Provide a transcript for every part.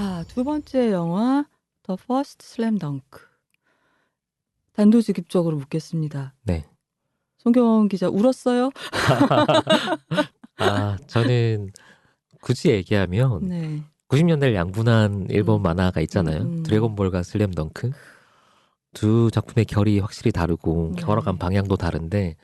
자, 두 번째 영화 The First Slam Dunk. 단도직입적으로 묻겠습니다. 네. 송경원 기자 울었어요? 아, 저는 굳이 얘기하면 네. 90년대 양분한 일본 음. 만화가 있잖아요. 음, 음. 드래곤볼과 슬램덩크. 두 작품의 결이 확실히 다르고 네. 걸어간 방향도 다른데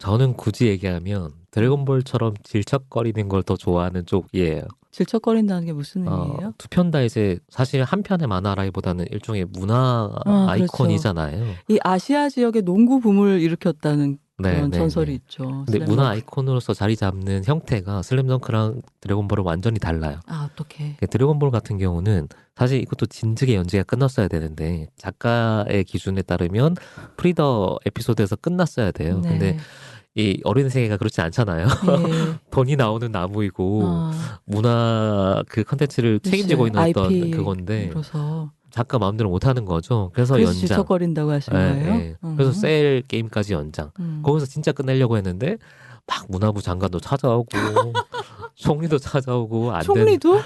저는 굳이 얘기하면 드래곤볼처럼 질척거리는 걸 더 좋아하는 쪽이에요. 질척거린다는 게 무슨 어, 의미예요? 두편 다 이제 사실 한 편의 만화라기보다는 일종의 문화 아, 아이콘이잖아요. 이 아시아 지역의 농구 붐을 일으켰다는 네, 그런 네, 전설이 네. 있죠. 근데. 문화 아이콘으로서 자리 잡는 형태가 슬램덩크랑 드래곤볼은 완전히 달라요. 아, 어떡해. 그 드래곤볼 같은 경우는 사실 이것도 진즉의 연재가 끝났어야 되는데 작가의 기준에 따르면 프리더 에피소드에서 끝났어야 돼요. 네. 근데 이 어린 세계가 그렇지 않잖아요. 예. 돈이 나오는 나무이고 어, 문화 그 컨텐츠를 책임지고 있는 어떤 그건데 그래서 작가 마음대로 못 하는 거죠. 그래서, 그래서 연장. 질척거린다고 하신 예, 거예요? 예. 음. 그래서 셀 게임까지 연장. 음. 거기서 진짜 끝내려고 했는데 막 문화부 장관도 찾아오고 총리도 찾아오고 안 되는 총리도?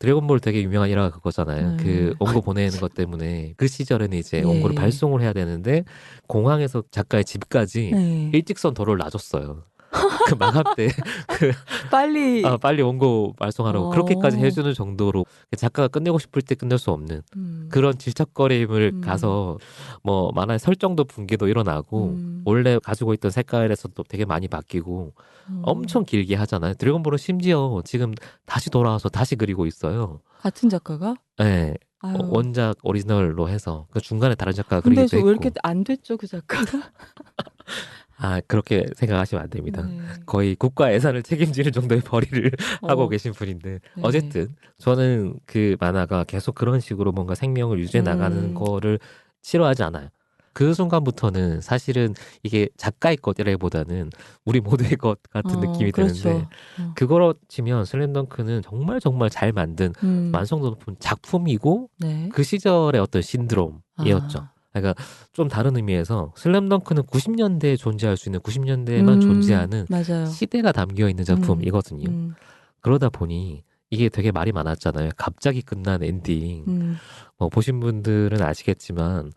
드래곤볼 되게 유명한 일화가 그거잖아요. 네. 그 원고 보내는 것 때문에 그 시절에는 이제 예. 원고를 발송을 해야 되는데 공항에서 작가의 집까지 네. 일직선 도로를 놔줬어요. 그 마감 때 그, 빨리 아, 빨리 원고 발송하라고 어. 그렇게까지 해주는 정도로 작가가 끝내고 싶을 때 끝낼 수 없는 음. 그런 질척거림을 음. 가서 뭐 만화의 설정도 붕괴도 일어나고 음. 원래 가지고 있던 색깔에서도 되게 많이 바뀌고 음. 엄청 길게 하잖아요. 드래곤볼은 심지어 지금 다시 돌아와서 다시 그리고 있어요. 같은 작가가? 네, 아유. 어, 원작 오리지널로 해서 그 중간에 다른 작가가 근데 그리기도 저 했고 왜 이렇게 안 됐죠 그 작가가? 아 그렇게 생각하시면 안 됩니다. 네. 거의 국가 예산을 책임지는 정도의 벌이를 하고 어. 계신 분인데 네. 어쨌든 저는 그 만화가 계속 그런 식으로 뭔가 생명을 유지해 나가는 음. 거를 싫어하지 않아요. 그 순간부터는 사실은 이게 작가의 것이라기보다는 우리 모두의 것 같은 어, 느낌이 그렇죠. 드는데 어. 그거로 치면 슬램덩크는 정말 정말 잘 만든 음. 완성도 높은 작품이고 네. 그 시절의 어떤 신드롬이었죠. 아. 그러니까 좀 다른 의미에서 슬램덩크는 90년대에 존재할 수 있는 90년대에만 음, 존재하는 맞아요. 시대가 담겨 있는 작품이거든요. 음, 그러다 보니 이게 되게 말이 많았잖아요. 갑자기 끝난 엔딩. 음. 뭐 보신 분들은 아시겠지만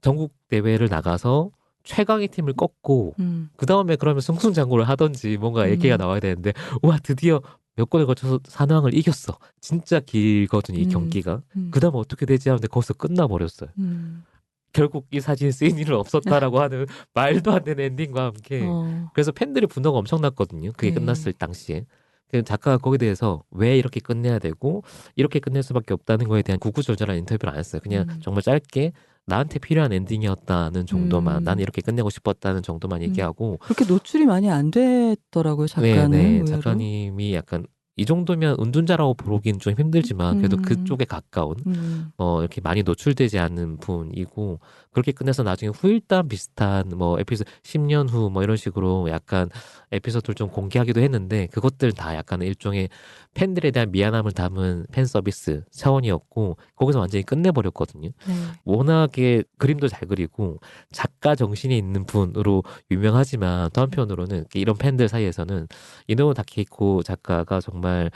전국 대회를 나가서 최강의 팀을 꺾고 음. 그 다음에 그러면 승승장구를 하던지 뭔가 음. 얘기가 나와야 되는데 와 드디어 몇 권에 걸쳐서 산왕을 이겼어. 진짜 길거든요 이 음. 경기가. 음. 그 다음 어떻게 되지 하는데 거기서 끝나버렸어요. 음. 결국 이 사진이 쓰인 일은 없었다라고 하는 말도 안 되는 엔딩과 함께 어. 그래서 팬들의 분노가 엄청났거든요. 그게 네. 끝났을 당시에. 그 작가가 거기에 대해서 왜 이렇게 끝내야 되고 이렇게 끝낼 수밖에 없다는 거에 대한 구구절절한 인터뷰를 안 했어요. 그냥 음. 정말 짧게 나한테 필요한 엔딩이었다는 정도만 음. 나는 이렇게 끝내고 싶었다는 정도만 얘기하고 그렇게 노출이 많이 안 됐더라고요 작가는. 네, 네. 작가님이 약간 이 정도면 은둔자라고 부르긴 좀 힘들지만 그래도 음. 그쪽에 가까운 음. 어 이렇게 많이 노출되지 않는 분이고 그렇게 끝내서 나중에 후일담 비슷한 뭐 에피소드 10년 후 뭐 이런 식으로 약간 에피소드를 좀 공개하기도 했는데 그것들 다 약간 일종의 팬들에 대한 미안함을 담은 팬 서비스 차원이었고 거기서 완전히 끝내버렸거든요. 네. 워낙에 그림도 잘 그리고 작가 정신이 있는 분으로 유명하지만 또 한편으로는 이런 팬들 사이에서는 이노우 다케이코 작가가 정말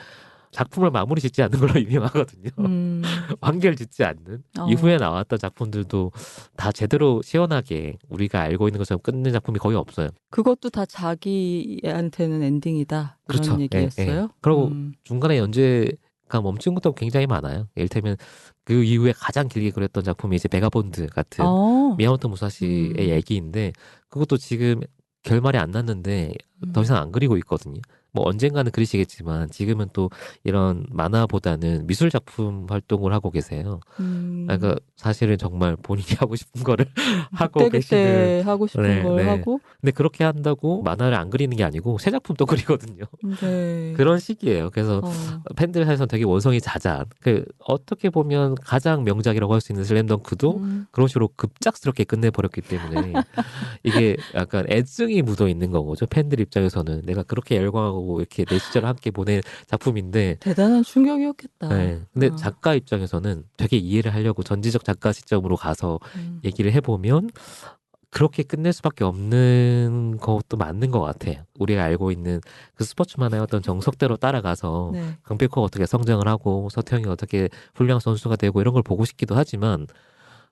작품을 마무리 짓지 않는 걸로 유명하거든요. 음. 완결 짓지 않는 어. 이후에 나왔던 작품들도 다 제대로 시원하게 우리가 알고 있는 것처럼 끝낸 작품이 거의 없어요. 그것도 다 자기한테는 엔딩이다 그런 그렇죠. 얘기였어요. 예, 예. 그리고 음. 중간에 연재가 멈춘 것도 굉장히 많아요. 이를테면 그 이후에 가장 길게 그렸던 작품이 이제 베가본드 같은 어. 미야모토 무사시의 음. 얘기인데 그것도 지금 결말이 안 났는데 음. 더 이상 안 그리고 있거든요. 뭐 언젠가는 그리시겠지만 지금은 또 이런 만화보다는 미술 작품 활동을 하고 계세요. 음. 그러니까 사실은 정말 본인이 하고 싶은 거를 하고 그때 계시는. 그때 하고 싶은 네, 걸 네. 하고. 근데 그렇게 한다고 만화를 안 그리는 게 아니고 새 작품도 그리거든요. 네. 그런 식이에요. 그래서 어. 팬들 사이에서는 되게 원성이 잦아. 그 어떻게 보면 가장 명작이라고 할 수 있는 슬램덩크도 음. 그런 식으로 급작스럽게 끝내버렸기 때문에 이게 약간 애증이 묻어 있는 거죠. 팬들 입장에서는 내가 그렇게 열광하고 이렇게 내 시절을 함께 보낸 작품인데 대단한 충격이었겠다. 네. 근데 어. 작가 입장에서는 되게 이해를 하려고 전지적 작가 시점으로 가서 음. 얘기를 해보면 그렇게 끝낼 수밖에 없는 것도 맞는 것 같아요. 우리가 알고 있는 그 스포츠만의 어떤 정석대로 따라가서 네. 강백호가 어떻게 성장을 하고 서태영이 어떻게 훌륭한 선수가 되고 이런 걸 보고 싶기도 하지만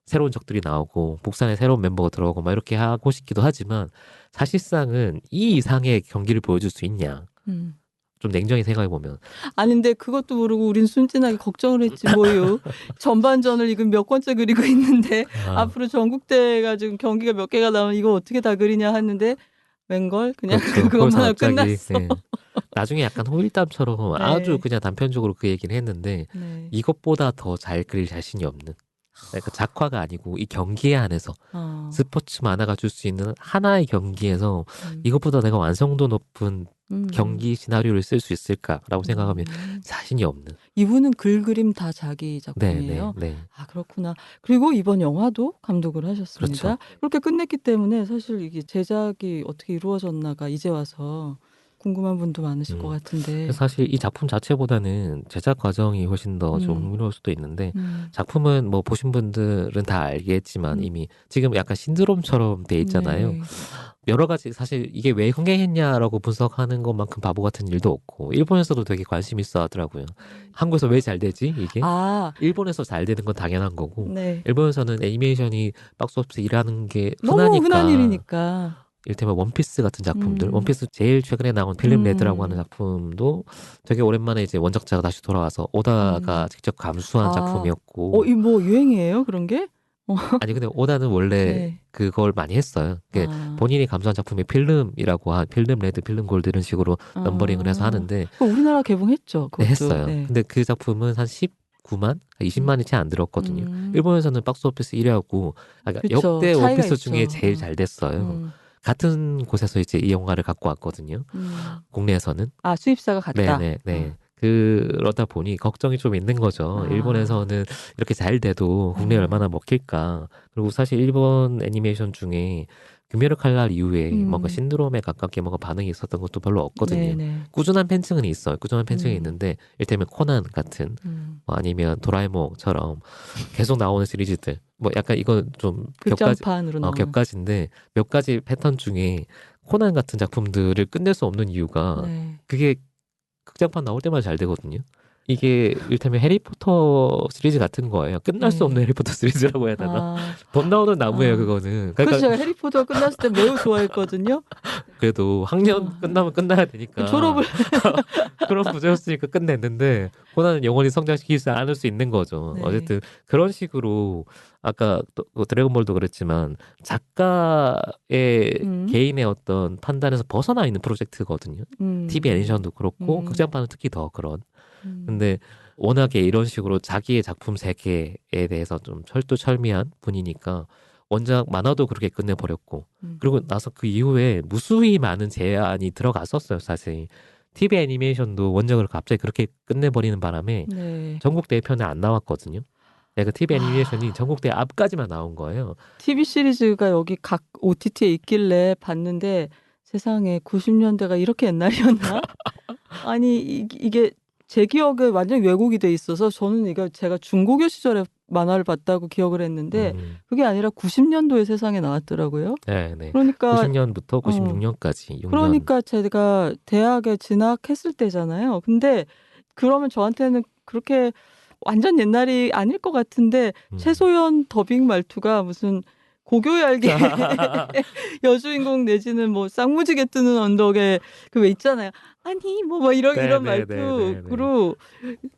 새로운 적들이 나오고 북산에 새로운 멤버가 들어오고 막 이렇게 하고 싶기도 하지만 사실상은 이 이상의 경기를 보여줄 수 있냐 음. 좀 냉정히 생각해 보면 아닌데 그것도 모르고 우린 순진하게 걱정을 했지 뭐요. 전반전을 지금 몇 번째 그리고 있는데 아, 앞으로 전국대가 지금 경기가 몇 개가 나오면 이거 어떻게 다 그리냐 하는데 웬걸 그냥 그렇죠. 그것만 하고 끝났어. 네. 나중에 약간 호일담처럼 네. 아주 그냥 단편적으로 그 얘기를 했는데 네. 이것보다 더 잘 그릴 자신이 없는 그러니까 작화가 아니고 이 경기에 한해서 어. 스포츠 만화가 줄 수 있는 하나의 경기에서 음. 이것보다 내가 완성도 높은 음. 경기 시나리오를 쓸 수 있을까라고 생각하면 음. 자신이 없는. 이분은 글 그림 다 자기 네, 작품이에요. 네, 네. 아 그렇구나. 그리고 이번 영화도 감독을 하셨습니다. 그렇죠. 그렇게 끝냈기 때문에 사실 이게 제작이 어떻게 이루어졌나가 이제 와서 궁금한 분도 많으실 음. 것 같은데. 사실 이 작품 자체보다는 제작 과정이 훨씬 더좀 음. 흥미로울 수도 있는데 음. 작품은 뭐 보신 분들은 다 알겠지만 음. 이미 지금 약간 신드롬처럼 돼 있잖아요. 네. 여러 가지 사실 이게 왜 흥행했냐라고 분석하는 것만큼 바보 같은 일도 없고 일본에서도 되게 관심 있어 하더라고요. 한국에서 왜 잘 되지 이게? 아, 일본에서 잘 되는 건 당연한 거고 네. 일본에서는 애니메이션이 박스오피스 일하는 게 너무 흔하니까 흔한 일이니까. 일테면 원피스 같은 작품들, 음. 원피스 제일 최근에 나온 필름 음. 레드라고 하는 작품도 되게 오랜만에 이제 원작자가 다시 돌아와서 오다가 음. 직접 감수한 아. 작품이었고, 어, 이 뭐 유행이에요 그런 게? 아니 근데 오다는 원래 네. 그걸 많이 했어요. 그게 아. 본인이 감수한 작품이 필름이라고 한 필름 레드, 필름 골드 이런 식으로 넘버링을 해서 아. 하는데 우리나라 개봉했죠. 네, 했어요. 네. 근데 그 작품은 한 19만, 20만이 채 안 들었거든요. 음. 일본에서는 박스 오피스 1위하고 그러니까 그쵸. 역대 있죠. 중에 제일 음. 잘 됐어요. 음. 같은 곳에서 이제 이 영화를 갖고 왔거든요. 음. 국내에서는. 아 수입사가 같다. 네네 네. 그러다 보니 걱정이 좀 있는 거죠. 아. 일본에서는 이렇게 잘 돼도 국내에 음. 얼마나 먹힐까. 그리고 사실 일본 애니메이션 중에 규메르 칼날 이후에 음. 뭔가 신드롬에 가깝게 뭔가 반응이 있었던 것도 별로 없거든요. 네네. 꾸준한 팬층은 있어요. 꾸준한 팬층이 음. 있는데 일테면 코난 같은 음. 뭐 아니면 도라에몽처럼 계속 나오는 시리즈들 뭐 약간 이건 좀 격가지 어. 격가지인데 몇 가지 패턴 중에 코난 같은 작품들을 끝낼 수 없는 이유가 네. 그게 극장판 나올 때마다 잘 되거든요. 이게 일테면 해리포터 시리즈 같은 거예요. 끝날 수 네. 없는 해리포터 시리즈라고 해야 되나? 아, 돈 나오는 나무예요, 아. 그거는. 그러니까 제가 해리포터 끝났을 때 매우 좋아했거든요. 그래도 학년 아. 끝나면 끝나야 되니까 졸업을 그런 부제였으니까 끝냈는데 코난은 영원히 성장시키지 않을 수 있는 거죠. 네. 어쨌든 그런 식으로 아까 또뭐 드래곤볼도 그랬지만 작가의 음. 개인의 어떤 판단에서 벗어나 있는 프로젝트거든요. 음. TV 애니메이션도 그렇고 음. 극장판은 특히 더 그런. 음. 근데 워낙에 이런 식으로 자기의 작품 세계에 대해서 좀 철두철미한 분이니까 원작 만화도 그렇게 끝내버렸고 음. 그리고 나서 그 이후에 무수히 많은 제안이 들어갔었어요 사실 TV 애니메이션도 원작을 갑자기 그렇게 끝내버리는 바람에 네. 전국 대편에 안 나왔거든요. 내가 TV 애니메이션이 아. 전국 대 앞까지만 나온 거예요. TV 시리즈가 여기 각 OTT에 있길래 봤는데 세상에 90년대가 이렇게 옛날이었나? 아니 이, 이게 제 기억에 완전 왜곡이 돼 있어서 저는 이거 제가 중고교 시절에 만화를 봤다고 기억을 했는데 음, 그게 아니라 90년도에 세상에 나왔더라고요. 네, 네. 그러니까 90년부터 96년까지 6년. 그러니까 제가 대학에 진학했을 때잖아요. 근데 그러면 저한테는 그렇게 완전 옛날이 아닐 것 같은데 음. 최소연 더빙 말투가 무슨 고교열기 여주인공 내지는 뭐 쌍무지개 뜨는 언덕에 그 왜 있잖아요. 아니 뭐뭐 이런 네, 이런 네, 네, 네, 네. 말투로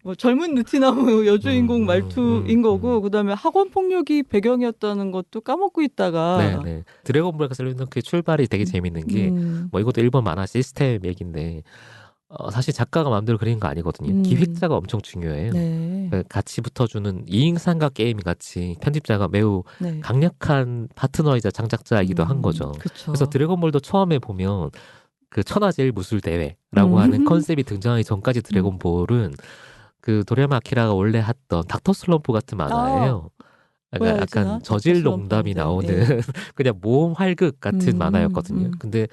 뭐 젊은 느티나무 여주인공 음, 말투인 음, 거고 음. 그다음에 학원 폭력이 배경이었다는 것도 까먹고 있다가 네, 네. 드래곤볼 셀레는 그 출발이 되게 재밌는 게 음, 뭐 이것도 일본 만화 시스템 얘기인데 어, 사실 작가가 마음대로 그리는 거 아니거든요. 음. 기획자가 엄청 중요해요. 네. 그 같이 붙어주는 이인상각 게임 같이 편집자가 매우 네. 강력한 파트너이자 장작자이기도 한 음, 거죠. 그쵸. 그래서 드래곤볼도 처음에 보면 그 천하제일 무술 대회라고 음. 하는 컨셉이 등장하기 전까지 드래곤볼은 그 도레마 아키라가 원래 했던 닥터 슬럼프 같은 만화예요. 뭐야, 그러니까? 약간 저질 농담이. 나오는 그냥 모험 활극 같은 음, 만화였거든요. 음. 근데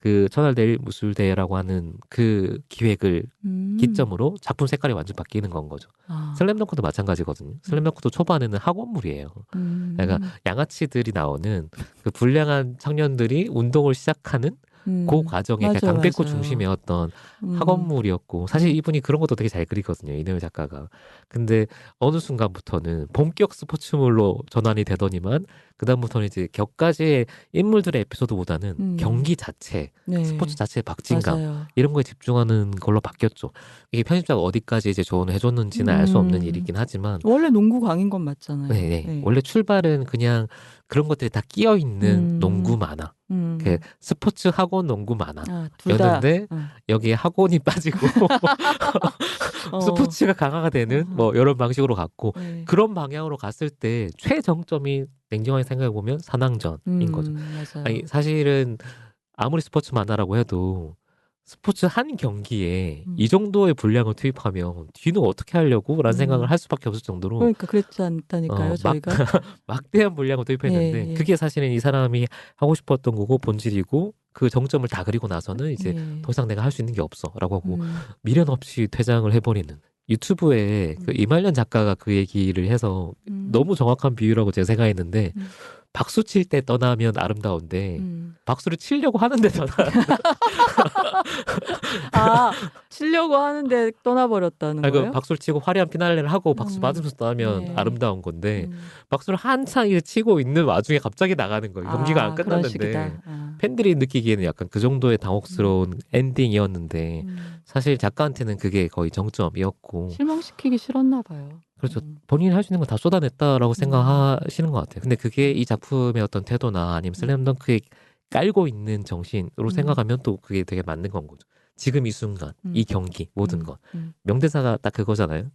그 천하제일 무술 대회라고 하는 그 기획을 음. 음. 기점으로 작품 색깔이 완전 바뀌는 건 거죠. 아. 슬램덩크도 마찬가지거든요. 슬램덩크도 초반에는 학원물이에요. 음. 그러니까 양아치들이 나오는 그 불량한 청년들이 운동을 시작하는 음. 그 과정에 맞아요, 강백호 맞아요. 중심이었던 음. 학원물이었고 사실 이분이 그런 것도 되게 잘 그리거든요 이내외 작가가 근데 어느 순간부터는 본격 스포츠물로 전환이 되더니만 그 다음부터는 이제 격가지의 인물들의 에피소드보다는 음. 경기 자체 네. 스포츠 자체의 박진감 맞아요. 이런 거에 집중하는 걸로 바뀌었죠 이게 편집자가 어디까지 이제 조언을 해줬는지는 알 수 없는 음. 일이긴 하지만 원래 농구 강인 건 맞잖아요. 네, 네. 원래 출발은 그냥 그런 것들이 다 끼어 있는 음. 농구 만화 음. 그 스포츠 학원 농구 만화 아. 였는데 어. 여기에 학원이 빠지고 어. 스포츠가 강화가 되는 어. 뭐 이런 방식으로 갔고 네. 그런 방향으로 갔을 때 최정점이 냉정하게 생각해 보면 산왕전인 음, 거죠. 맞아요. 아니 사실은 아무리 스포츠 만화라고 해도 스포츠 한 경기에 음. 이 정도의 분량을 투입하면 뒤는 어떻게 하려고라는 음. 생각을 할 수밖에 없을 정도로 그러니까 그렇지 않다니까요, 어, 저희가. 막 대한 분량을 투입했는데 예, 예. 그게 사실은 이 사람이 하고 싶었던 거고 본질이고 그 정점을 다 그리고 나서는 이제 예. 더 이상 내가 할 수 있는 게 없어라고 하고 음. 미련 없이 퇴장을 해버리는 유튜브에 그 음. 이말년 작가가 그 얘기를 해서 음. 너무 정확한 비유라고 제가 생각했는데 음. 박수 칠 때 떠나면 아름다운데 음. 박수를 치려고 하는데 떠나 아, 치려고 하는데 떠나버렸다는 아니, 그 거예요? 박수를 치고 화려한 피날레를 하고 박수 음. 받으면서 떠나면 네. 아름다운 건데 음. 박수를 한창 이제 치고 있는 와중에 갑자기 나가는 거예요 경기가 아, 안 끝났는데. 아. 팬들이 느끼기에는 약간 그 정도의 당혹스러운 엔딩이었는데 음. 사실 작가한테는 그게 거의 정점이었고 실망시키기 싫었나 봐요. 그렇죠. 음. 본인이 할 수 있는 걸다 쏟아냈다라고 생각하시는 것 같아요. 근데 그게 이 작품의 어떤 태도나 아니면 슬램덩크에 깔고 있는 정신으로 음. 생각하면 또 그게 되게 맞는 건 거죠. 지금 이 순간, 음. 이 경기, 모든 음. 것. 음. 명대사가 딱 그거잖아요.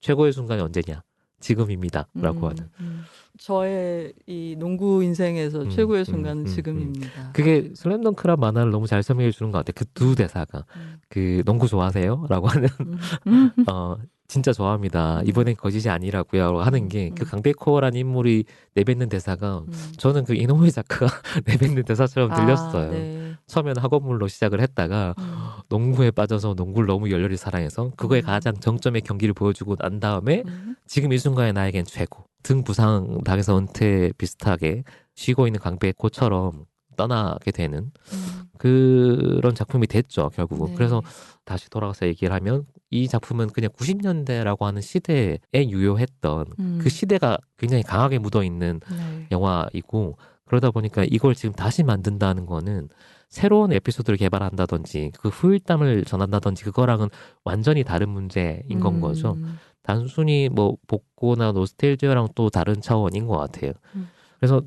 최고의 순간이 언제냐? 지금입니다. 라고 음, 하는. 음. 저의 이 농구 인생에서 음, 최고의 음, 순간은 음, 지금입니다. 그게 슬램덩크란 만화를 너무 잘 설명해 주는 것 같아요. 그 두 대사가. 음. 그 농구 좋아하세요? 라고 하는 음. 음. 어, 진짜 좋아합니다. 음. 이번엔 거짓이 아니라고요. 하는 게그 음. 강백호라는 인물이 내뱉는 대사가 음. 저는 그 이노우에 작가가 내뱉는 대사처럼 들렸어요. 아, 네. 처음에는 학원물로 시작을 했다가 음. 농구에 빠져서 농구를 너무 열렬히 사랑해서 그거에 음. 가장 정점의 경기를 보여주고 난 다음에 음. 지금 이 순간에 나에겐 최고. 등 부상 당해서 은퇴 비슷하게 쉬고 있는 강백호처럼 떠나게 되는 음. 그런 작품이 됐죠, 결국은. 네. 그래서 다시 돌아가서 얘기를 하면 이 작품은 그냥 90년대라고 하는 시대에 유효했던 음. 그 시대가 굉장히 강하게 묻어 있는 네. 영화이고 그러다 보니까 이걸 지금 다시 만든다는 거는 새로운 에피소드를 개발한다든지 그 후일담을 전한다든지 그거랑은 완전히 다른 문제인 건 거죠. 음. 단순히 뭐 복고나 노스텔지아랑 또 다른 차원인 것 같아요. 음. 그래서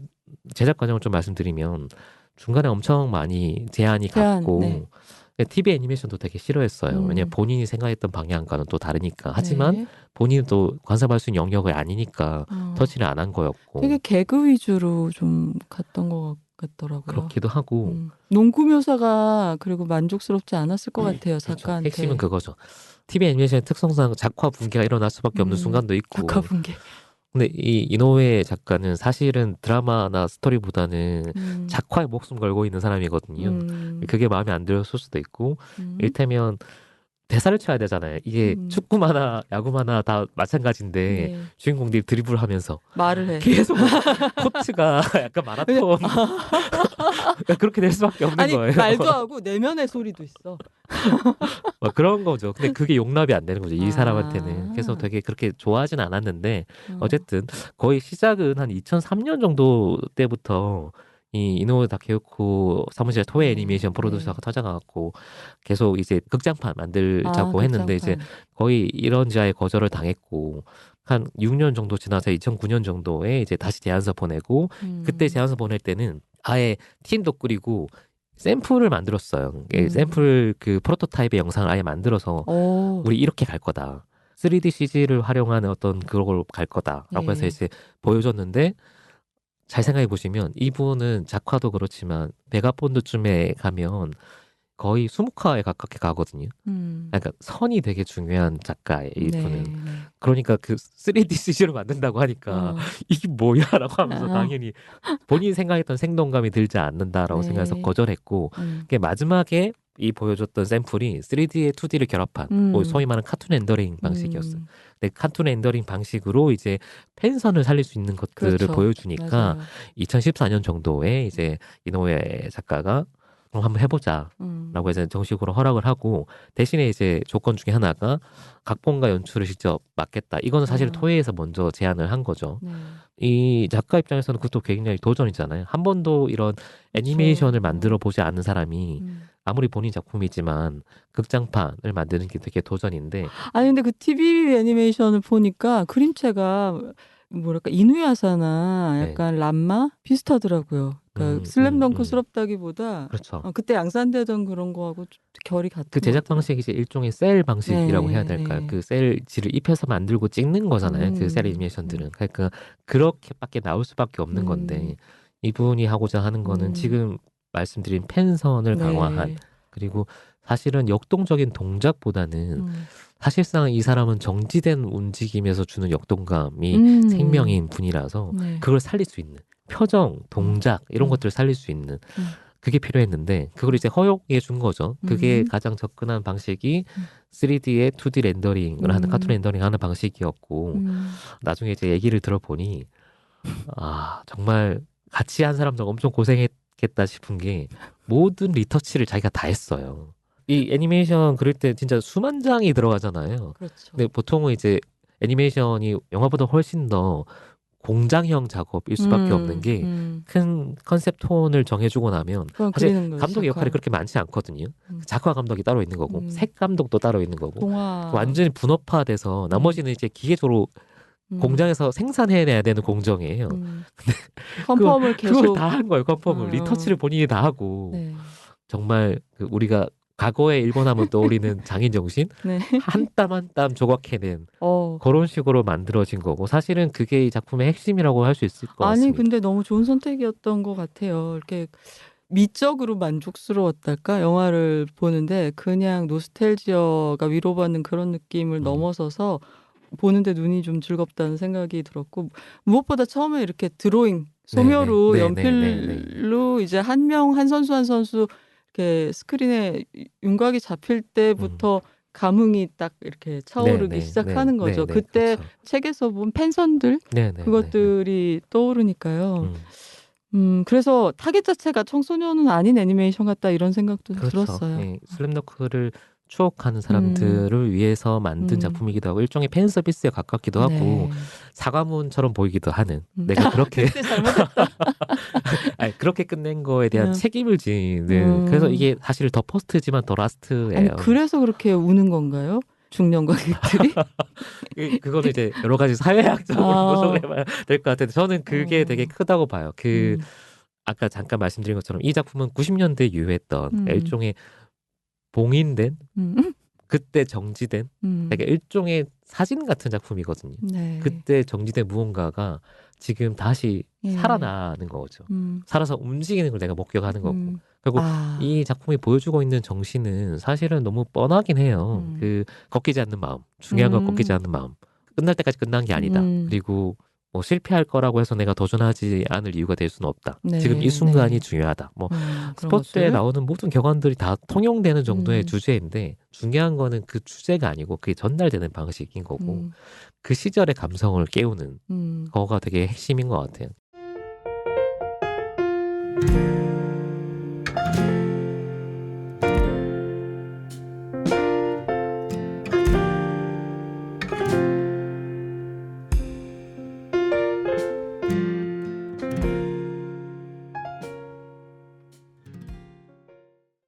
제작 과정을 좀 말씀드리면 중간에 엄청 많이 제한이 제한, 갔고 네. TV 애니메이션도 되게 싫어했어요. 음. 왜냐면 본인이 생각했던 방향과는 또 다르니까. 하지만 네. 본인은 또 관섭할 수 있는 영역이 아니니까 어. 터치를 안 한 거였고 되게 개그 위주로 좀 갔던 것 같더라고요. 그렇기도 하고 음. 농구 묘사가 그리고 만족스럽지 않았을 것 같아요 그렇죠. 작가한테. 핵심은 그거죠. TV 애니메이션의 특성상 작화 붕괴가 일어날 수밖에 없는 음, 순간도 있고. 작가 분계. 근데 이 이노우에 작가는 사실은 드라마나 스토리보다는 음. 작화에 목숨 걸고 있는 사람이거든요. 음. 그게 마음에 안 들었을 수도 있고 음. 일테면 대사를 쳐야 되잖아요. 이게 음. 축구만화, 야구만화 다 마찬가지인데 네. 주인공들이 드리블 하면서 말을 해. 계속 코트가 약간 마라톤 그렇게 될 수밖에 없는 아니 거예요. 말도 하고 내면의 소리도 있어. 뭐 그런 거죠. 근데 그게 용납이 안 되는 거죠. 이 아. 사람한테는. 그래서 되게 그렇게 좋아하진 않았는데 어. 어쨌든 거의 시작은 한 2003년 정도 때부터 이 이노우 다케오코 사무실에 토의 네, 애니메이션 프로듀서가 찾아가갖고 계속 이제 극장판 만들자고 아, 했는데 이제 극장판. 거의 이런 지하에 거절을 당했고 한 6년 정도 지나서 2009년 정도에 이제 다시 제안서 보내고 음. 그때 제안서 보낼 때는 아예 팀도 꾸리고 샘플을 만들었어요. 예, 음. 샘플 그 프로토타입의 영상을 아예 만들어서 오. 우리 이렇게 갈 거다. 3D CG를 활용하는 어떤 그걸 갈 거다라고 예. 해서 이제 보여줬는데 잘 생각해 보시면 이분은 작화도 그렇지만 메가폰드쯤에 가면 거의 수묵화에 가깝게 가거든요. 음. 그러니까 선이 되게 중요한 작가예요, 이분은. 네, 네. 그러니까 그 3D CG를 만든다고 하니까 어. 이게 뭐야라고 하면서 아. 당연히 본인이 생각했던 생동감이 들지 않는다라고 네. 생각해서 거절했고 음. 그게 마지막에 이 보여줬던 샘플이 3D에 2D를 결합한 음. 뭐 소위 말하는 카툰 렌더링 방식이었어요. 음, 근데 카툰 렌더링 방식으로 이제 펜선을 살릴 수 있는 것들을 그렇죠. 보여주니까 맞아요. 2014년 정도에 이제 이노우에 작가가 그럼 한번 해보자. 음. 라고 해서 정식으로 허락을 하고 대신에 이제 조건 중에 하나가 각본과 연출을 직접 맡겠다. 이거는 사실 아. 토해에서 먼저 제안을 한 거죠. 네. 이 작가 입장에서는 그것도 굉장히 도전이잖아요. 한 번도 이런 애니메이션을. 만들어 보지 않은 사람이 음. 아무리 본인 작품이지만 극장판을 만드는 게 되게 도전인데 아니 근데 그 TV 애니메이션을 보니까 그림체가 뭐랄까 이누야사나 네. 약간 람마 비슷하더라고요. 그러니까 음, 음, 슬램덩크스럽다기보다 그렇죠. 어, 그때 양산되던 그런 거하고 좀 결이 같은 그 제작. 방식이 이제 일종의 셀 방식이라고 네, 해야 될까요? 네. 그 셀지를 입혀서 만들고 찍는 거잖아요. 그셀 음, 애니메이션들은. 그러니까 그렇게밖에 나올 수밖에 없는 음. 건데 이분이 하고자 하는 거는 음. 지금 말씀드린 펜선을 네. 강화한 그리고 사실은 역동적인 동작보다는 음. 사실상 이 사람은 정지된 움직임에서 주는 역동감이 음. 생명인 분이라서 네. 그걸 살릴 수 있는 표정, 동작 이런 음. 것들을 살릴 수 있는 음. 그게 필요했는데 그걸 이제 허용해 준 거죠. 그게 음. 가장 접근한 방식이 음. 3D의 2D 렌더링을 하는 음. 카툰 렌더링 하는 방식이었고 음. 나중에 이제 얘기를 들어보니 아 정말 같이 한 사람들 엄청 고생했겠다 싶은 게 모든 리터치를 자기가 다 했어요. 이 애니메이션 그릴 때 진짜 수만 장이 들어가잖아요. 그렇죠. 근데 보통은 이제 애니메이션이 영화보다 훨씬 더 공장형 작업일 수밖에 음, 없는 게 음. 큰 컨셉 톤을 정해주고 나면 사실 감독의 역할이. 그렇게 많지 않거든요. 음. 작화 감독이 따로 있는 거고 음. 색 감독도 따로 있는 거고 동화 완전히 분업화돼서 나머지는 이제 기계적으로 음. 공장에서 생산해내야 되는 공정이에요. 음. 컨펌을 계속 그걸 다한 거예요. 컨펌을 어. 리터치를 본인이 다 하고 네. 정말 그 우리가 과거에 일본 하면 떠오르는 장인 정신 네. 한땀 한 땀 조각해낸 어. 그런 식으로 만들어진 거고 사실은 그게 이 작품의 핵심이라고 할 수 있을 것 아니 같습니다. 근데 너무 좋은 선택이었던 것 같아요. 이렇게 미적으로 만족스러웠달까 영화를 보는데 그냥 노스텔지어가 위로받는 그런 느낌을 음. 넘어서서 보는데 눈이 좀 즐겁다는 생각이 들었고 무엇보다 처음에 이렇게 드로잉 소묘로 네네. 연필로 이제 한 명 한 선수 한 선수 이렇게 스크린에 윤곽이 잡힐 때부터 감흥이 딱 이렇게 차오르기 음. 네네. 시작하는 네, 거죠. 네네. 그때 그렇죠. 책에서 본 펜선들 네네. 그것들이 떠오르니까요. 음. 음, 그래서 타겟 자체가 청소년은 아닌 애니메이션 같다 이런 생각도 그렇죠. 들었어요. 예, 슬램덩크를 추억하는 사람들을 위해서 만든 음. 작품이기도 하고 일종의 팬 서비스에 가깝기도 하고 네. 사과문처럼 보이기도 하는 음. 내가 그렇게 그때 잘못했다. 아니, 그렇게 끝낸 거에 대한 음. 책임을 지는 음. 그래서 이게 사실 더 퍼스트지만 더 라스트예요. 아니 그래서 그렇게 우는 건가요? 중년 관객들이? 그- 그거는 이제 여러 가지 사회학적으로 아. 분석을 해봐야 될 것 같은데 저는 그게 어. 되게 크다고 봐요. 그 음. 아까 잠깐 말씀드린 것처럼 이 작품은 90년대 유해했던 음. 일종의 봉인된 음. 그때 정지된 음. 되게 일종의 사진 같은 작품이거든요. 네. 그때 정지된 무언가가 지금 다시 예. 살아나는 거죠. 음. 살아서 움직이는 걸 내가 목격하는 거고. 음. 결국 아. 이 작품이 보여주고 있는 정신은 사실은 너무 뻔하긴 해요. 음. 그 꺾이지 않는 마음, 중요한 건 음. 꺾이지 않는 마음. 끝날 때까지 끝난 게 아니다. 음. 그리고 뭐 실패할 거라고 해서 내가 도전하지 않을 이유가 될 수는 없다. 네, 지금 이 순간이 네. 중요하다. 뭐 음, 스포츠에? 나오는 모든 격언들이 다 통용되는 정도의 음. 주제인데 중요한 거는 그 주제가 아니고 그게 전달되는 방식인 거고 음. 그 시절의 감성을 깨우는 음. 거가 되게 핵심인 것 같아요.